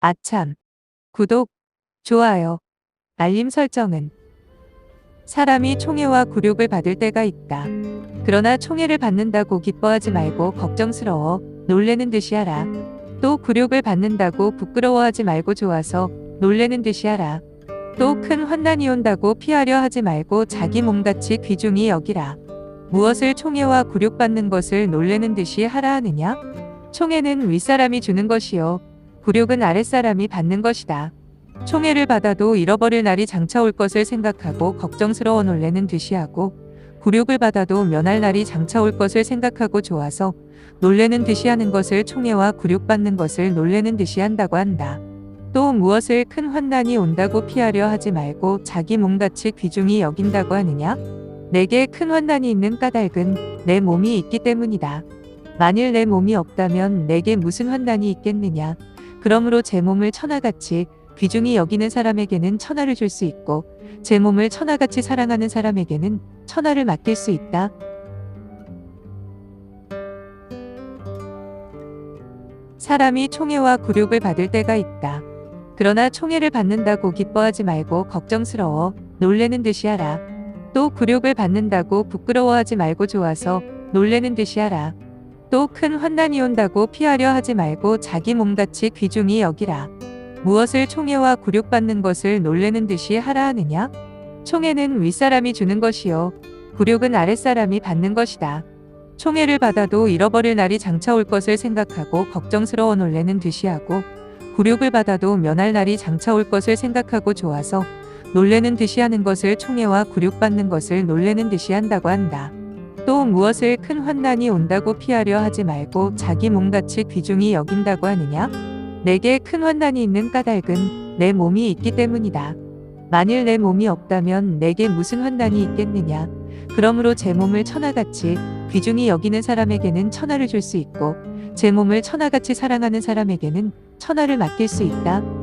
아참. 구독, 좋아요, 알림 설정은 사람이 총애와 굴욕을 받을 때가 있다. 그러나 총애를 받는다고 기뻐하지 말고 걱정스러워 놀래는 듯이 하라. 또 굴욕을 받는다고 부끄러워하지 말고 좋아서 놀래는 듯이 하라. 또 큰 환난이 온다고 피하려 하지 말고 자기 몸같이 귀중히 여기라. 무엇을 총애와 굴욕받는 것을 놀래는 듯이 하라 하느냐? 총애는 윗사람이 주는 것이요. 굴욕은 아랫사람이 받는 것이다. 총애를 받아도 잃어버릴 날이 장차 올 것을 생각하고 걱정스러워 놀래는 듯이 하고 굴욕을 받아도 면할 날이 장차 올 것을 생각하고 좋아서 놀래는 듯이 하는 것을 총애와 굴욕받는 것을 놀래는 듯이 한다고 한다. 또 무엇을 큰 환난이 온다고 피하려 하지 말고 자기 몸같이 귀중히 여긴다고 하느냐? 내게 큰 환난이 있는 까닭은 내 몸이 있기 때문이다. 만일 내 몸이 없다면 내게 무슨 환난이 있겠느냐? 그러므로 제 몸을 천하같이 귀중히 여기는 사람에게는 천하를 줄 수 있고 제 몸을 천하같이 사랑하는 사람에게는 천하를 맡길 수 있다. 사람이 총애와 굴욕을 받을 때가 있다. 그러나 총애를 받는다고 기뻐하지 말고 걱정스러워 놀래는 듯이 하라. 또 굴욕을 받는다고 부끄러워하지 말고 좋아서 놀래는 듯이 하라. 또 큰 환난이 온다고 피하려 하지 말고 자기 몸같이 귀중히 여기라. 무엇을 총애와 굴욕받는 것을 놀래는 듯이 하라 하느냐? 총애는 윗사람이 주는 것이요. 굴욕은 아랫사람이 받는 것이다. 총애를 받아도 잃어버릴 날이 장차 올 것을 생각하고 걱정스러워 놀래는 듯이 하고 굴욕을 받아도 면할 날이 장차 올 것을 생각하고 좋아서 놀래는 듯이 하는 것을 총애와 굴욕받는 것을 놀래는 듯이 한다고 한다. 또 무엇을 큰 환난이 온다고 피하려 하지 말고 자기 몸같이 귀중히 여긴다고 하느냐? 내게 큰 환난이 있는 까닭은 내 몸이 있기 때문이다. 만일 내 몸이 없다면 내게 무슨 환난이 있겠느냐? 그러므로 제 몸을 천하같이 귀중히 여기는 사람에게는 천하를 줄 수 있고 제 몸을 천하같이 사랑하는 사람에게는 천하를 맡길 수 있다.